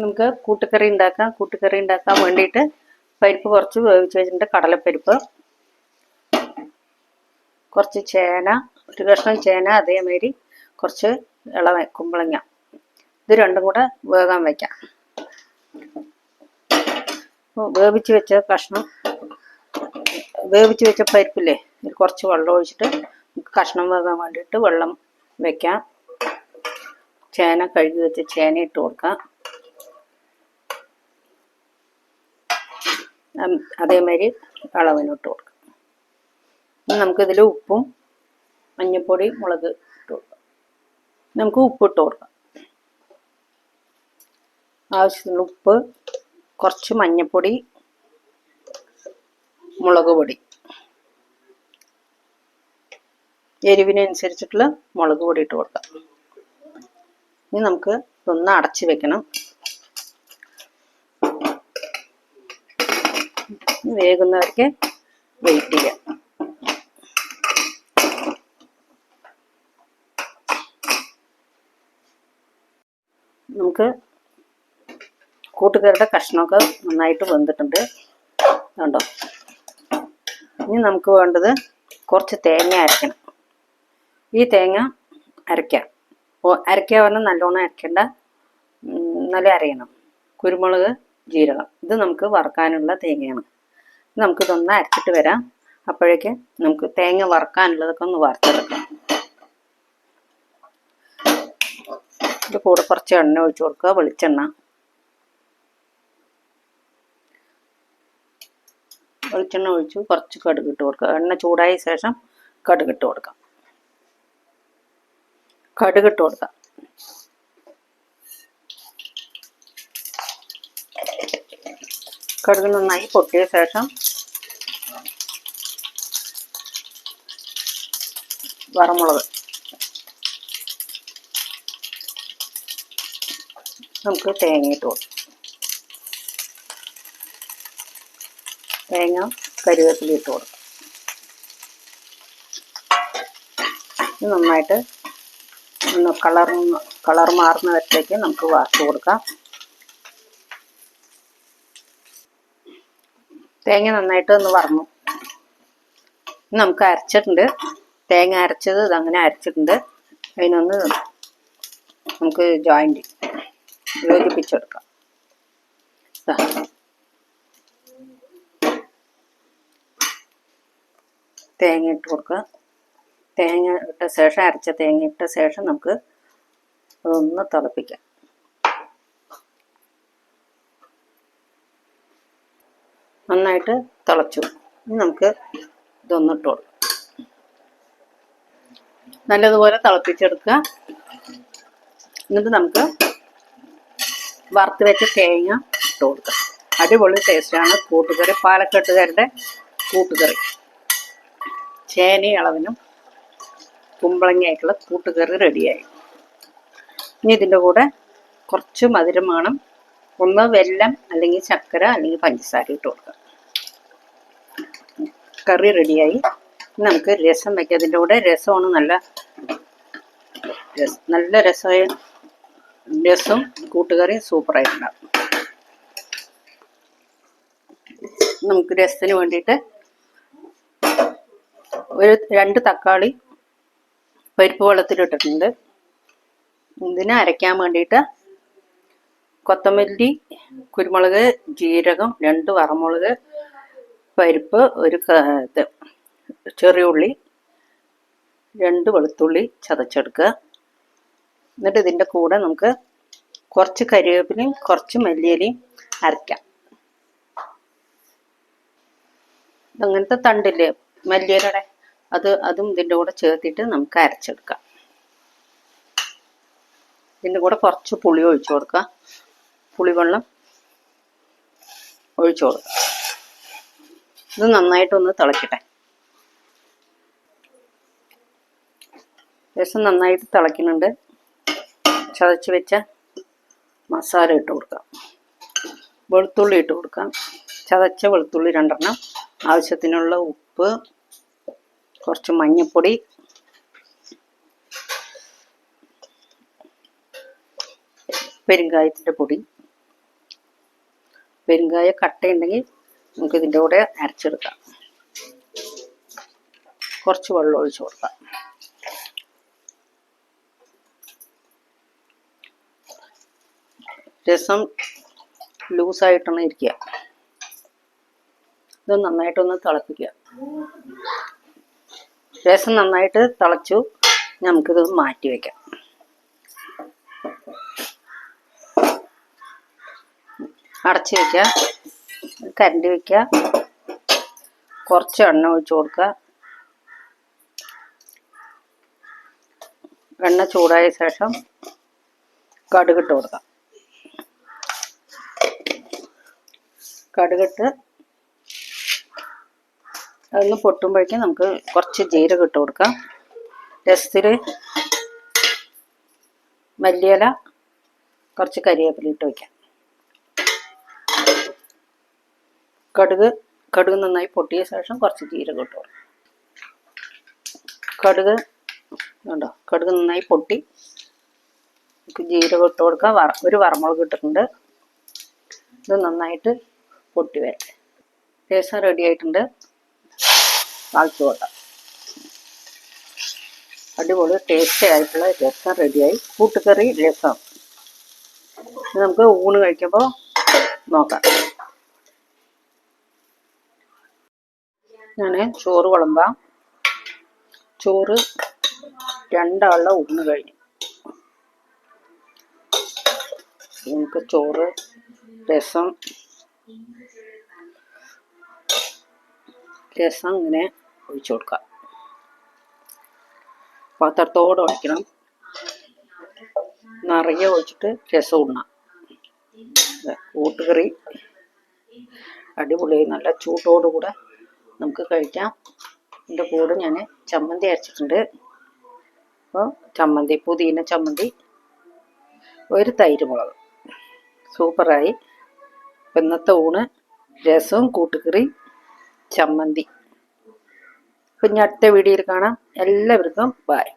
നമുക്ക് കൂട്ടുകറി ഉണ്ടാക്കാം. കൂട്ടുകറി ഉണ്ടാക്കാൻ വേണ്ടിയിട്ട് പരിപ്പ് കുറച്ച് വേവിച്ച് വെച്ചിട്ടുണ്ട്. കടലപ്പരിപ്പ് കുറച്ച് ചേന ഒരു കഷ്ണം ചേന അതേമാതിരി കുറച്ച് ഇളവ കുമ്പളങ്ങ. ഇത് രണ്ടും കൂടെ വേകാൻ വയ്ക്കാം വേവിച്ച് വെച്ച കഷ്ണം വേവിച്ച് വെച്ച പരിപ്പില്ലേ കുറച്ച് വെള്ളം ഒഴിച്ചിട്ട് കഷ്ണം വേകാൻ വേണ്ടിയിട്ട് വെള്ളം വെക്കാം. ചേന കഴുകി വെച്ച ചേന ഇട്ട് കൊടുക്കാം. അതേമാതിരി അളവിനിട്ട് കൊടുക്കാം. നമുക്കിതിൽ ഉപ്പും മഞ്ഞൾപ്പൊടി മുളക് ഇട്ട് കൊടുക്കാം. നമുക്ക് ഉപ്പ് ഇട്ട് കൊടുക്കാം. ആവശ്യത്തിന് ഉപ്പ് കുറച്ച് മഞ്ഞൾപ്പൊടി മുളക് പൊടി. എരിവിനനുസരിച്ചിട്ടുള്ള മുളക് പൊടി ഇട്ട് കൊടുക്കാം. ഇനി നമുക്ക് ഇതൊന്ന് അടച്ച് വെക്കണം. ഇനി വേകുന്നവർക്ക് വെയിറ്റ് ചെയ്യാം. നമുക്ക് കൂട്ടുകാരുടെ കഷ്ണമൊക്കെ നന്നായിട്ട് വെന്തിട്ടുണ്ട്. കണ്ടോ? ഇനി നമുക്ക് വേണ്ടത് കുറച്ച് തേങ്ങ അരയ്ക്കണം ഈ തേങ്ങ അരയ്ക്കാം. അരയ്ക്കുക പറഞ്ഞാൽ നല്ലോണം അരയ്ക്കേണ്ട. നല്ല അരയണം. കുരുമുളക് ജീരകം. ഇത് നമുക്ക് വറുക്കാനുള്ള തേങ്ങയാണ്. നമുക്കിതൊന്ന് അരച്ചിട്ട് വരാം. അപ്പോഴേക്ക് നമുക്ക് തേങ്ങ വറുക്കാനുള്ളതൊക്കെ ഒന്ന് വറുത്തെടുക്കാം. ഇത് കൂടെ കുറച്ച് എണ്ണ ഒഴിച്ചു കൊടുക്കുക വെളിച്ചെണ്ണ. വെളിച്ചെണ്ണ ഒഴിച്ച് കുറച്ച് കടുക് ഇട്ട് കൊടുക്കുക. എണ്ണ ചൂടായ ശേഷം കടുക് ഇട്ട് കൊടുക്കാം. കടുക് ഇട്ട് കൊടുക്കാം. കടുക് നന്നായി പൊട്ടിയ ശേഷം വറമുളക്. നമുക്ക് തേങ്ങയിട്ട് കൊടുക്കും. തേങ്ങ കരിവേപ്പില ഇട്ട് കൊടുക്കും. ഇത് നന്നായിട്ട് ഒന്ന് കളർ കളർ മാറുന്ന വരത്തേക്ക് നമുക്ക് വാർത്ത് കൊടുക്കാം. തേങ്ങ നന്നായിട്ട് ഒന്ന് വറന്നു. നമുക്ക് അരച്ചിട്ടുണ്ട്. തേങ്ങ അരച്ചത് അങ്ങനെ അരച്ചിട്ടുണ്ട്. അതിനൊന്ന് നമുക്ക് ജോയിന്റ് യോജിപ്പിച്ചെടുക്കാം. തേങ്ങ ഇട്ട് കൊടുക്കുക. തേങ്ങ ഇട്ട ശേഷം അരച്ച തേങ്ങ ഇട്ട ശേഷം നമുക്ക് അതൊന്ന് തിളപ്പിക്കാം. നന്നായിട്ട് തിളച്ചു. ഇനി നമുക്ക് ഇതൊന്നിട്ട് കൊടുക്കാം നല്ലതുപോലെ തിളപ്പിച്ചെടുക്കുക. എന്നിട്ട് നമുക്ക് വറുത്ത് വെച്ച തേങ്ങ ഇട്ട് കൊടുക്കാം. അടിപൊളി ടേസ്റ്റാണ് കൂട്ടുകറി പാലക്കെട്ടുകാരുടെ കൂട്ടുകറി. ചേന അളവിനും കുമ്പളങ്ങയായിട്ടുള്ള കൂട്ടുകറി റെഡിയായി. ഇനി ഇതിന്റെ കൂടെ കുറച്ച് മധുരം വേണം ഒന്ന് വെല്ലം അല്ലെങ്കിൽ ചക്കര അല്ലെങ്കിൽ പഞ്ചസാര ഇട്ട് കൊടുക്കാം. കറി റെഡിയായി. നമുക്ക് രസം വയ്ക്കാം അതിന്റെ കൂടെ രസമാണ് നല്ല രസം നല്ല രസമായ രസം കൂട്ടുകറിയും സൂപ്പറായിട്ടുണ്ടാകും നമുക്ക് രസത്തിന് വേണ്ടിയിട്ട് ഒരു രണ്ട് തക്കാളി പരിപ്പ് വെള്ളത്തിലിട്ടിട്ടുണ്ട് ഇതിനെ അരയ്ക്കാൻ വേണ്ടിയിട്ട് കൊത്തമല്ലി കുരുമുളക് ജീരകം രണ്ട് വറമുളക് പരിപ്പ് ഒരു ഇത് ചെറിയ ഉള്ളി രണ്ട് വെളുത്തുള്ളി ചതച്ചെടുക്കുക. എന്നിട്ട് ഇതിന്റെ കൂടെ നമുക്ക് കുറച്ച് കരിവേപ്പിലയും കുറച്ച് മല്ലിയിലയും അരയ്ക്കാം അങ്ങനത്തെ തണ്ടില്ലേ? മല്ലിയിലയുടെ അത് അതും ഇതിന്റെ കൂടെ ചേർത്തിട്ട് നമുക്ക് അരച്ചെടുക്കാം. ഇതിന്റെ കൂടെ കുറച്ച് പുളി ഒഴിച്ചു കൊടുക്കുക പുളിവെള്ളം ഒഴിച്ചു കൊടുക്കുക ഇത് നന്നായിട്ടൊന്ന് തിളക്കട്ടെ. രസം നന്നായിട്ട് തിളയ്ക്കുന്നുണ്ട് ചതച്ച് വെച്ച മസാല ഇട്ട് കൊടുക്കാം. വെളുത്തുള്ളി ഇട്ട് കൊടുക്കാം. ചതച്ച വെളുത്തുള്ളി രണ്ടെണ്ണം. ആവശ്യത്തിനുള്ള ഉപ്പ് കുറച്ച് മഞ്ഞൾപ്പൊടി പെരുങ്കായത്തിന്റെ പൊടി. പെരുങ്കായ കട്ടയുണ്ടെങ്കിൽ നമുക്ക് ഇതിന്റെ കൂടെ അരച്ചെടുക്കാം. കുറച്ച് വെള്ളം ഒഴിച്ചു കൊടുക്കാം. രസം ലൂസായിട്ടാണ് ഇരിക്കുക. ഇത് നന്നായിട്ടൊന്ന് തിളപ്പിക്കുക. രസം നന്നായിട്ട് തിളച്ചു നമുക്കിത് മാറ്റി വയ്ക്കാം. അടച്ചു വയ്ക്കുക. കരണ്ടി വയ്ക്കുക കുറച്ച് എണ്ണ ഒഴിച്ച് കൊടുക്കുക. എണ്ണ ചൂടായ ശേഷം കടുകിട്ട് കൊടുക്കാം കടുകിട്ട് അതൊന്ന് പൊട്ടുമ്പോഴേക്കും നമുക്ക് കുറച്ച് ജീരകം ഇട്ട് കൊടുക്കാം. രസത്തിൽ മല്ലിയില കുറച്ച് കരിവേപ്പില ഇട്ട് വയ്ക്കാം കടുക് കടുക് നന്നായി പൊട്ടിയ ശേഷം കുറച്ച് ജീരകം ഇട്ടു. കടുക് കണ്ടോ? കടുക് നന്നായി പൊട്ടി. ജീരകം ഇട്ട് കൊടുക്കാം. വറ ഒരു വറമുളക് ഇട്ടിട്ടുണ്ട്. ഇത് നന്നായിട്ട് പൊട്ടി വരട്ടെ രസം റെഡി ആയിട്ടുണ്ട്. വാങ്ങിച്ചു കൊട്ടാം അടിപൊളി ടേസ്റ്റി ആയിട്ടുള്ള രസം റെഡിയായി കൂട്ടുകറി രസം നമുക്ക് ഊണ് കഴിക്കുമ്പോൾ നോക്കാം. ഞാൻ ചോറ് വിളമ്പാം. ചോറ് രണ്ടാളുടെ ഊണ് കഴിഞ്ഞു. നമുക്ക് ചോറ് രസം. രസം ഇങ്ങനെ ഒഴിച്ചു കൊടുക്കാം. പാത്രത്തോടെ ഒഴിക്കണം. നിറയെ ഒഴിച്ചിട്ട് രസം ഉണ്ണാം കൂട്ടുകറി. അടിപൊളിയായി നല്ല ചൂട്ടോടുകൂടെ നമുക്ക് കഴിക്കാം. ഇതിന്റെ കൂടെ ഞാൻ ചമ്മന്തി അരച്ചിട്ടുണ്ട്. അപ്പോൾ ചമ്മന്തി പുതിന ചമ്മന്തി ഒരു തൈര് മുളക്. സൂപ്പറായി. ഇപ്പം ഇന്നത്തെ ഊണ് രസവും കൂട്ടുകറി ചമ്മന്തി. അപ്പം ഇനി അടുത്ത വീഡിയോയിൽ കാണാം. എല്ലാവർക്കും ബായ്